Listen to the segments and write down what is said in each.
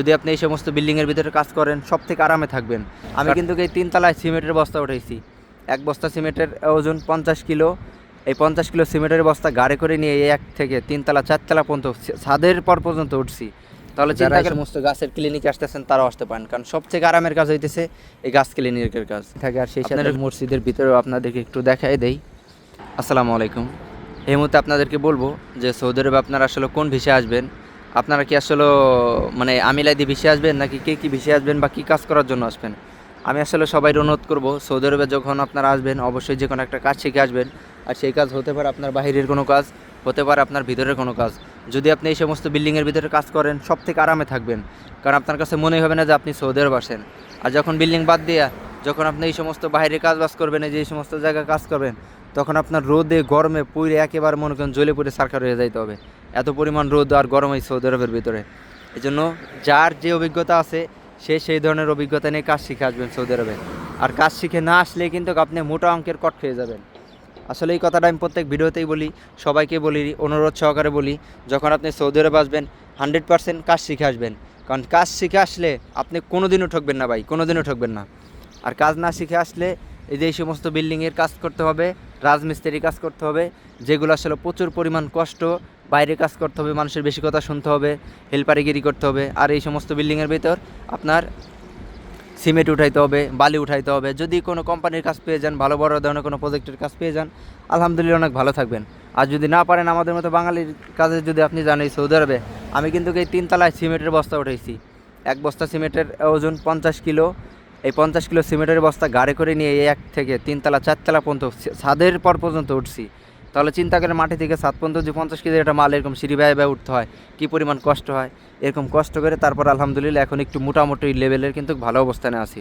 যদি আপনি এই সমস্ত বিল্ডিংয়ের ভিতরে কাজ করেন সব থেকে আরামে থাকবেন। আমি কিন্তু এই তিনতলায় সিমেন্টের বস্তা উঠাইছি। এক বস্তা সিমেন্টের ওজন পঞ্চাশ কিলো। এই পঞ্চাশ কিলো সিমেন্টের বস্তা গাড়ি করে নিয়ে এই এক থেকে তিনতলা চারতলা পর্যন্ত ছাদের পর পর্যন্ত উঠছি। তাহলে যারা সমস্ত গাছের ক্লিনিকে আসতেছেন তারাও আসতে পারেন। কারণ সব থেকে আরামের কাজ হইতেছে এই গাছ ক্লিনিকের কাজ। থাকে আর সেই সাথে মসজিদের ভিতরেও আপনাদেরকে একটু দেখাই দেই। আসসালামু আলাইকুম। এই মুহূর্তে আপনাদেরকে বলব যে সৌদি আরবে আপনারা আসলে কোন ভিসে আসবেন? আপনারা কি আসলে মানে আমিলাদি ভিসে আসবেন? নাকি কে কি ভিসে আসবেন বা কী কাজ করার জন্য আসবেন? আমি আসলে সবাই অনুরোধ করব, সৌদি আরবে যখন আপনারা আসবেন, অবশ্যই যে কোনো একটা কাজ শিখে আসবেন। আর সেই কাজ হতে পারে আপনার বাহিরের কোনো কাজ, হতে পারে আপনার ভিতরের কোনো কাজ। যদি আপনি এই সমস্ত বিল্ডিংয়ের ভিতরে কাজ করেন সব থেকে আরামে থাকবেন। কারণ আপনার কাছে মনে হবে না যে আপনি সৌদি আরব আসেন। আর যখন বিল্ডিং বাদ দিয়া, যখন আপনি এই সমস্ত বাইরে কাজ বাজ করবেন, এই যে সমস্ত জায়গায় কাজ করবেন, তখন আপনার রোদে, গরমে পুড়ে একেবারে মনে করেন জ্বলে পুড়ে সারকার হয়ে যাইতে হবে। এত পরিমাণ রোদ আর গরম এই সৌদি আরবের ভিতরে। এই জন্য যার যে অভিজ্ঞতা আছে, সে সেই ধরনের অভিজ্ঞতা নিয়ে কাজ শিখে আসবেন সৌদি আরবে। আর কাজ শিখে না আসলে কিন্তু আপনি মোটা অঙ্কের কট খেয়ে যাবেন। আসলে এই কথাটা আমি প্রত্যেক ভিডিওতেই বলি, সবাইকে বলি, অনুরোধ সহকারে বলি, যখন আপনি সৌদি আরবে আসবেন, হান্ড্রেড পার্সেন্ট কাজ শিখে আসবেন। কারণ কাজ শিখে আসলে আপনি কোনোদিনও ঠকবেন না ভাই, কোনোদিনও ঠকবেন না। আর কাজ না শিখে আসলে এই যে এই সমস্ত বিল্ডিংয়ের কাজ করতে হবে, রাজমিস্ত্রির কাজ করতে হবে, যেগুলো আসলে প্রচুর পরিমাণ কষ্ট বাইরে কাজ করতে হবে, মানুষের বেশি কথা শুনতে হবে, হেল্পারিগিরি করতে হবে, আর এই সমস্ত বিল্ডিংয়ের ভিতর আপনার সিমেন্ট উঠাইতে হবে, বালি উঠাইতে হবে। যদি কোনো কোম্পানির কাজ পেয়ে যান, ভালো বড় ধরনের কোনো প্রজেক্টের কাজ পেয়ে যান, আলহামদুলিল্লাহ অনেক ভালো থাকবেন। আর যদি না পারেন, আমাদের মতো বাঙালির কাজে যদি আপনি জানেন সৌদি আরবে, আমি কিন্তু এই তিনতলায় সিমেন্টের বস্তা উঠাইছি। এক বস্তা সিমেন্টের ওজন পঞ্চাশ কিলো, এই পঞ্চাশ কিলো সিমেন্টের বস্তা গাড়ি করে নিয়ে এক থেকে তিনতলা, চারতলা পর্যন্ত ছাদের পর পর্যন্ত উঠছি। তাহলে চিন্তা করে মাটি থেকে সাত পর্যন্ত যে পঞ্চাশ কেজি একটা মাল এরকম সিঁড়ি ব্যয় ব্যয় উঠতে হয়, কী পরিমাণ কষ্ট হয়, এরকম কষ্ট করে তারপর আলহামদুলিল্লাহ এখন একটু মোটামুটি লেভেলের কিন্তু ভালো অবস্থানে আছি।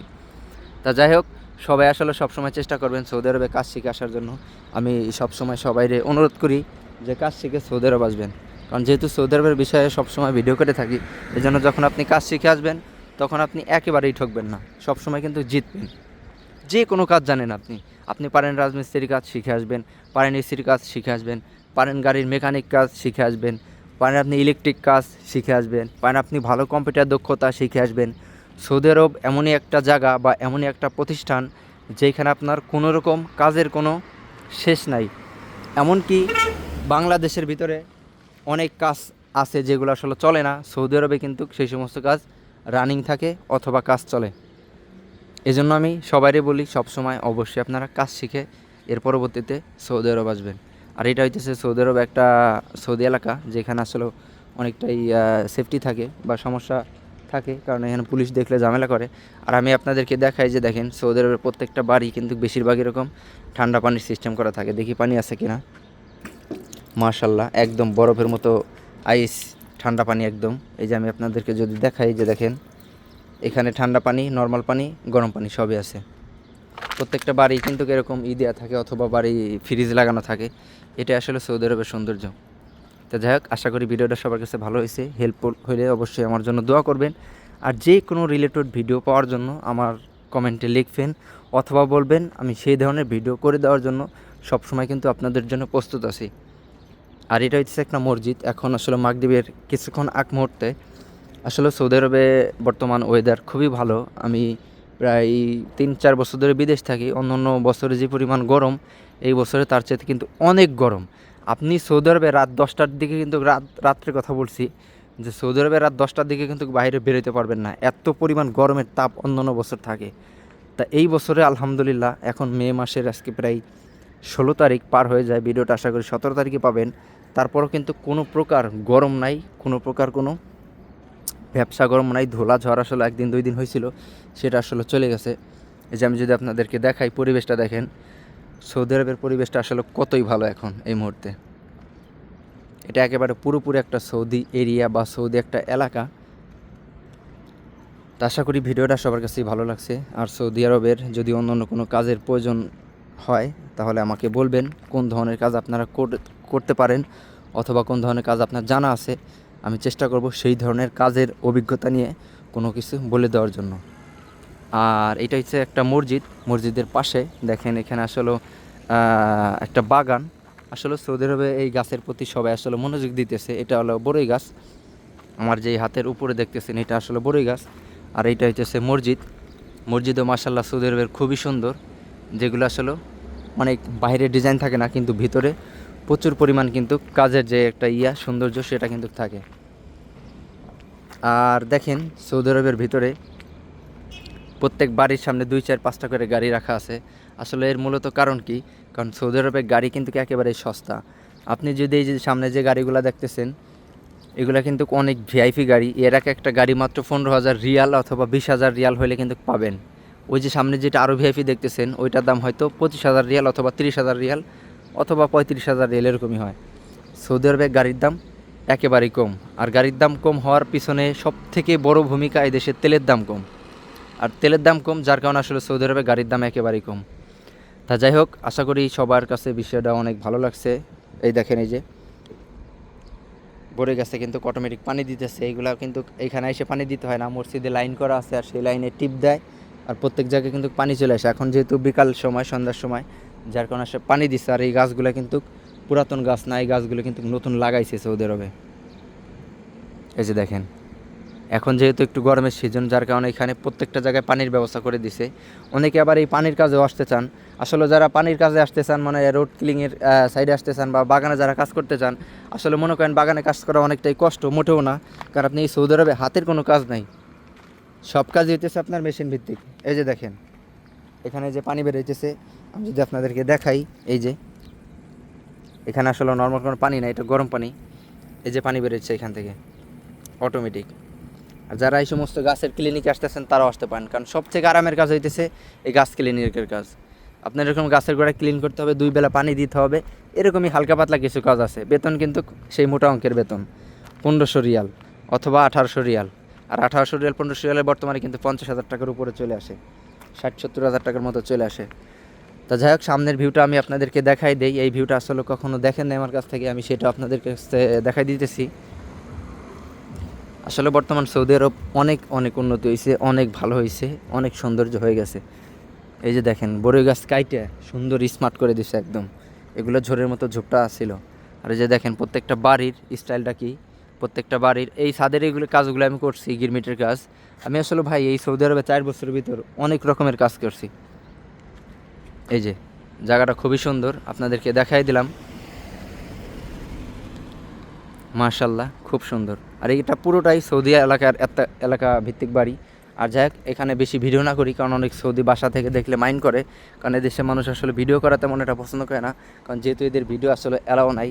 তা যাই হোক, সবাই আসলে সবসময় চেষ্টা করবেন সৌদি আরবে কাজ শিখে আসার জন্য। আমি সবসময় সবাইরে অনুরোধ করি যে কাজ শিখে সৌদি আরব আসবেন। কারণ যেহেতু সৌদি আরবের বিষয়ে সবসময় ভিডিও করে থাকি এই জন্য যখন আপনি কাজ শিখে আসবেন, তখন আপনি একেবারেই ঠকবেন না। সবসময় কিন্তু জিতবেন। যে কোনো কাজ জানেন আপনি। আপনি পারেন রাজমিস্ত্রির কাজ শিখে আসবেন, পারেন এসির কাজ শিখে আসবেন, পারেন গাড়ির মেকানিক কাজ শিখে আসবেন, পারেন আপনি ইলেকট্রিক কাজ শিখে আসবেন, পারেন আপনি ভালো কম্পিউটার দক্ষতা শিখে আসবেন। সৌদি আরব এমনই একটা জায়গা বা এমনই একটা প্রতিষ্ঠান যেখানে আপনার কোনো রকম কাজের কোনো শেষ নাই। এমনকি বাংলাদেশের ভিতরে অনেক কাজ আছে যেগুলো আসলে চলে না। সৌদি আরবে কিন্তু সেই সমস্ত কাজ রানিং থাকে অথবা কাজ চলে। এজন্য আমি সবাইরে বলি, সবসময় অবশ্যই আপনারা কাজ শিখে এর পরবর্তীতে সৌদি আরব আসবেন। আর এটা হইতেছে সৌদি আরব একটা সৌদি এলাকা যেখানে আসলে অনেকটাই সেফটি থাকে বা সমস্যা থাকে, কারণ এখানে পুলিশ দেখলে ঝামেলা করে। আর আমি আপনাদেরকে দেখাই যে দেখেন, সৌদি আরবের প্রত্যেকটা বাড়ি কিন্তু বেশিরভাগ এরকম ঠান্ডা পানির সিস্টেম করা থাকে। দেখি পানি আছে কি কিনা? মার্শাল্লাহ একদম বরফের মতো আইস ঠান্ডা পানি একদম। এই যে আমি আপনাদেরকে যদি দেখাই যে দেখেন এখানে ঠান্ডা পানি নর্মাল পানি, গরম পানি সবই আছে। প্রত্যেকটা বাড়ি কিন্তু এরকম ই দেওয়া থাকে অথবা বাড়ি ফ্রিজ লাগানো থাকে। এটা আসলে সৌদি আরবের সৌন্দর্য। তো যাই হোক, আশা করি ভিডিওটা সবার কাছে ভালো হয়েছে। হেল্পফুল হলে অবশ্যই আমার জন্য দোয়া করবেন। আর যে কোনো রিলেটেড ভিডিও পাওয়ার জন্য আমার কমেন্টে লিখবেন অথবা বলবেন, আমি সেই ধরনের ভিডিও করে দেওয়ার জন্য সবসময় কিন্তু আপনাদের জন্য প্রস্তুত আছি। আর এটা হচ্ছে একটা মসজিদ। এখন আসলে মাগদ্বীপের কিছুক্ষণ আগ মুহূর্তে আসলে সৌদি আরবে বর্তমান ওয়েদার খুবই ভালো। আমি প্রায় তিন চার বছর ধরে বিদেশ থাকি। অন্য অন্য বছরে যে পরিমাণ গরম, এই বছরে তার চেয়ে কিন্তু অনেক গরম। আপনি সৌদি আরবে রাত দশটার দিকে কিন্তু রাত, রাত্রে কথা বলছি, যে সৌদি আরবে রাত দশটার দিকে কিন্তু বাইরে বেরোতে পারবেন না। এত পরিমাণ গরমের তাপ অন্য অন্য বছর থাকে। তা এই বছরে আলহামদুলিল্লাহ, এখন মে মাসের আজকে প্রায় ষোলো তারিখ পার হয়ে যায়। ভিডিওটা আশা করি সতেরো তারিখে পাবেন। তারপরও কিন্তু কোনো প্রকার গরম নাই, কোনো প্রকার কোনো ব্যবসা গরম নাই, ধোলা ঝড় আসলে একদিন দুই দিন হয়েছিল, সেটা আসলে চলে গেছে। এই যে আমি যদি আপনাদেরকে দেখাই পরিবেশটা দেখেন, সৌদি আরবের পরিবেশটা আসলে কতই ভালো এখন এই মুহূর্তে। এটা একেবারে পুরোপুরি একটা সৌদি এরিয়া বা সৌদি একটা এলাকা। তা আশা করি ভিডিওটা সবার কাছেই ভালো লাগছে। আর সৌদি আরবের যদি অন্য অন্য কোনো কাজের প্রয়োজন হয়, তাহলে আমাকে বলবেন, কোন ধরনের কাজ আপনারা করতে পারেন, অথবা কোন ধরনের কাজ আপনার জানা আছে। আমি চেষ্টা করব সেই ধরনের কাজের অভিজ্ঞতা নিয়ে কোনো কিছু বলে দেওয়ার জন্য। আর এটা হচ্ছে একটা মসজিদ। মসজিদের পাশে দেখেন এখানে আসলে একটা বাগান। আসলে সৌদি আরবে এই গাছের প্রতি সবাই আসলে মনোযোগ দিতেছে। এটা হলো বড়ই গাছ। আমার যেই হাতের উপরে দেখতেছেন, এটা আসলে বড়ই গাছ। আর এইটা হচ্ছে মসজিদ। মসজিদও মাসাল্লাহ সৌদি আরবের খুবই সুন্দর। যেগুলো আসলে অনেক বাইরে ডিজাইন থাকে না, কিন্তু ভিতরে প্রচুর পরিমাণ কিন্তু কাজের যে একটা ইয়া, সৌন্দর্য, সেটা কিন্তু থাকে। আর দেখেন, সৌদি আরবের ভিতরে প্রত্যেক বাড়ির সামনে দুই, চার, পাঁচটা করে গাড়ি রাখা আছে। আসলে এর মূলত কারণ কি? কারণ সৌদি আরবের গাড়ি কিন্তু একেবারেই সস্তা। আপনি যদি এই যে সামনে যে গাড়িগুলো দেখতেছেন, এগুলো কিন্তু অনেক ভিআইপি গাড়ি। এর এক একটা গাড়ি মাত্র পনেরো হাজার রিয়াল অথবা বিশ হাজার রিয়াল হলে কিন্তু পাবেন। ওই যে সামনে যেটা আরও ভিআইপি দেখতেছেন, ওইটার দাম হয়তো পঁচিশ হাজার রিয়াল অথবা তিরিশ হাজার রিয়াল। অথবা পঁয়ত্রিশ হাজার রিয়াল এরকমই হয়। সৌদি আরবের গাড়ির দাম একেবারেই কম। আর গাড়ির দাম কম হওয়ার পিছনে সব থেকে বড় ভূমিকা এই দেশের তেলের দাম কম। আর তেলের দাম কম, যার কারণে আসলে সৌদি আরবে গাড়ির দাম একেবারেই কম। তা যাই হোক, আশা করি সবার কাছে বিষয়টা অনেক ভালো লাগছে। এই দেখেন এই যে বড়ে গেছে কিন্তু অটোমেটিক পানি দিতেছে। এইগুলা কিন্তু এখানে এসে পানি দিতে হয় না। মসজিদে লাইন করা আছে আর সেই লাইনে টিপ দেয়। আর প্রত্যেক জায়গায় কিন্তু পানি চলে আসে। এখন যেহেতু বিকাল সময়, সন্ধ্যার সময় যার কারণে সে পানি দিচ্ছে আর এই গাছগুলো কিন্তু পুরাতন গাছ না, এই গাছগুলো কিন্তু নতুন লাগাইছে সৌদি আরবে। এই যে দেখেন, এখন যেহেতু একটু গরমের সিজন যার কারণে এখানে প্রত্যেকটা জায়গায় পানির ব্যবস্থা করে দিছে। অনেকে আবার এই পানির কাজেও আসতে চান। আসলে যারা পানির কাজে আসতে চান মানে রোড ক্লিংয়ের সাইডে আসতে চান বা বাগানে যারা কাজ করতে চান, আসলে মনে করেন বাগানে কাজ করা অনেকটাই কষ্ট, মোটেও না। কারণ আপনি এই সৌদি আরবে হাতের কোনো কাজ নাই। সব কাজ হইতেছে আপনার মেশিন ভিত্তিক। এই যে দেখেন এখানে যে পানি বেরোইতেছে আমি যদি আপনাদেরকে দেখাই, এই যে, এখানে আসলে নর্মাল কোনো পানি না এটা গরম পানি। এই যে পানি বেরোচ্ছে এখান থেকে অটোমেটিক আর যারা এই সমস্ত গাছের ক্লিনিকে আসতেছেন, তারাও আসতে পারেন, কারণ সবথেকে আরামের কাজ হইতেছে এই গাছ ক্লিনিকের কাজ। আপনার এরকম গাছের গোড়া ক্লিন করতে হবে, দুই বেলা পানি দিতে হবে, এরকমই হালকা পাতলা কিছু কাজ আছে। বেতন কিন্তু সেই মোটা অঙ্কের বেতন, পনেরোশো রিয়াল অথবা আঠারোশো রিয়াল। আর আঠারোশো রিয়াল, পনেরোশো রিয়ালের বর্তমানে কিন্তু পঞ্চাশ হাজার টাকার উপরে চলে আসে। ষাট, সত্তর হাজার টাকার মতো চলে আসে। তা যাই হোক, সামনের ভিউটা আমি আপনাদেরকে দেখাই দেই। এই ভিউটা আসলে কখনো দেখেন না আমার কাছ থেকে, আমি সেটা আপনাদের কাছে দেখাই দিতেছি। আসলে বর্তমান সৌদি আরব অনেক অনেক উন্নতি হয়েছে অনেক ভালো হয়েছে অনেক সৌন্দর্য হয়ে গেছে। এই যে দেখেন বড়ই গাছ কাইটে, সুন্দর স্মার্ট করে দিছে একদম। এগুলো ঝোরের মতো ঝোপটা ছিল। আর এই যে দেখেন, প্রত্যেকটা বাড়ির স্টাইলটা কি? প্রত্যেকটা বাড়ির এই ছাদের এইগুলো কাজগুলো আমি করছি, গিরমিটের কাজ। আমি আসলে ভাই এই সৌদি আরবে চার বছরের ভিতর অনেক রকমের কাজ করছি। এই যে, জায়গাটা খুবই সুন্দর, আপনাদেরকে দেখাই দিলাম। মার্শাল্লাহ খুব সুন্দর। আর এটা পুরোটাই সৌদি এলাকার একটা এলাকা ভিত্তিক বাড়ি। আর যাই এখানে বেশি ভিডিও না করি, কারণ অনেক সৌদি বাসা থেকে দেখলে মাইন্ড করে। কারণ এদেশের মানুষ আসলে ভিডিও করা তেমন এটা পছন্দ করে না। কারণ যেহেতু এদের ভিডিও আসলে অ্যালাও নাই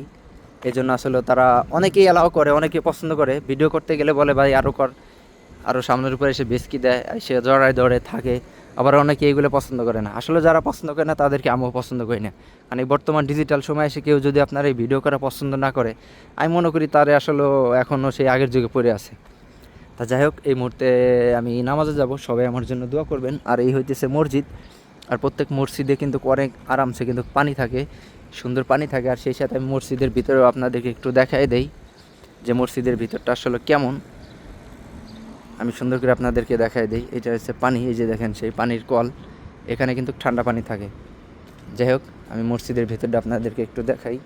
এই জন্য আসলে তারা অনেকেই অ্যালাও করে, অনেকেই পছন্দ করে। ভিডিও করতে গেলে বলে, ভাই আরও কর। আরও সামনের উপরে এসে বেসকি দেয় সে জড়ায় দৌড়ে থাকে। আবার অনেকে এইগুলো পছন্দ করে না। আসলে যারা পছন্দ করে না, তাদেরকে আমিও পছন্দ করি না। কারণ বর্তমান ডিজিটাল সময় এসে কেউ যদি আপনার এই ভিডিও করা পছন্দ না করে, আমি মনে করি তারে আসলে এখনও সেই আগের যুগে পড়ে আছে। তা যাই হোক, এই মুহূর্তে আমি নামাজে যাব। সবাই আমার জন্য দোয়া করবেন। আর এই হইতেছে মসজিদ। আর প্রত্যেক মসজিদে কিন্তু অনেক আরামসে কিন্তু পানি থাকে। সুন্দর পানি থাকে আর সেই সাথে আমি মসজিদের ভিতরেও আপনাদেরকে একটু দেখাই দেই যে মসজিদের ভিতরটা আসলে কেমন। আমি সুন্দর করে আপনাদেরকে দেখাই দিই, এটা হচ্ছে পানি, এই যে দেখেন সেই পানির কল, এখানে কিন্তু ঠান্ডা পানি থাকে। যাই হোক, আমি মসজিদের ভিতরটা আপনাদেরকে একটু দেখাই।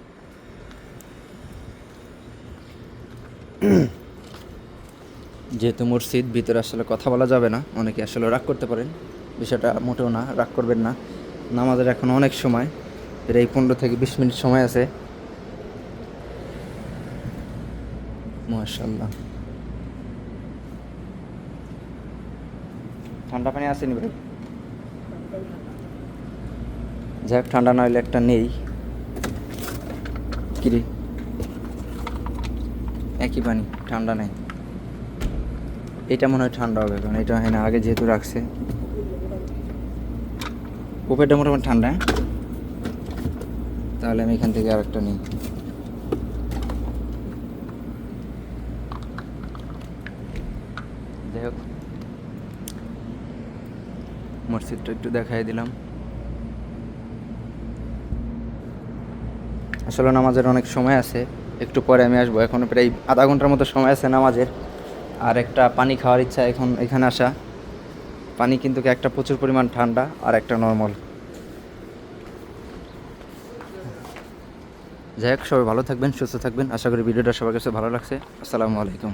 যেহেতু মসজিদ ভিতরে আসলে কথা বলা যাবে না, অনেকে আসলে রাগ করতে পারেন। বিষয়টা মোটেও না, রাগ করবেন না। নামাজের এখন অনেক সময়। এই পনেরো থেকে বিশ মিনিট সময় আছে। মাশাল্লাহ ঠান্ডা পানি আসেনি ভাই? যাক, ঠান্ডা না হলে একটা নেই। কিরে একই পানি, ঠান্ডা নেই। এটা মনে হয় ঠান্ডা হবে, কারণ এটা হয় না, আগে যেহেতু রাখছে। কোপেটা মোটামুটি ঠান্ডা হ্যাঁ? তাহলে আমি এখান থেকে আর একটা নিই মসজিদটা একটু দেখাই দিলাম। আসলে নামাজের অনেক সময় আছে। একটু পরে আমি আসব। এখনও প্রায় আধা ঘণ্টার মতো সময় আছে নামাজের। আর একটা পানি খাওয়ার ইচ্ছা এখন এখানে আসা। পানি কিন্তু একটা প্রচুর পরিমাণ ঠান্ডা আর একটা নর্মাল। যাই হোক, সবাই ভালো থাকবেন, সুস্থ থাকবেন। আশা করি ভিডিওটা সবার কাছে ভালো লাগছে। আসসালামু আলাইকুম।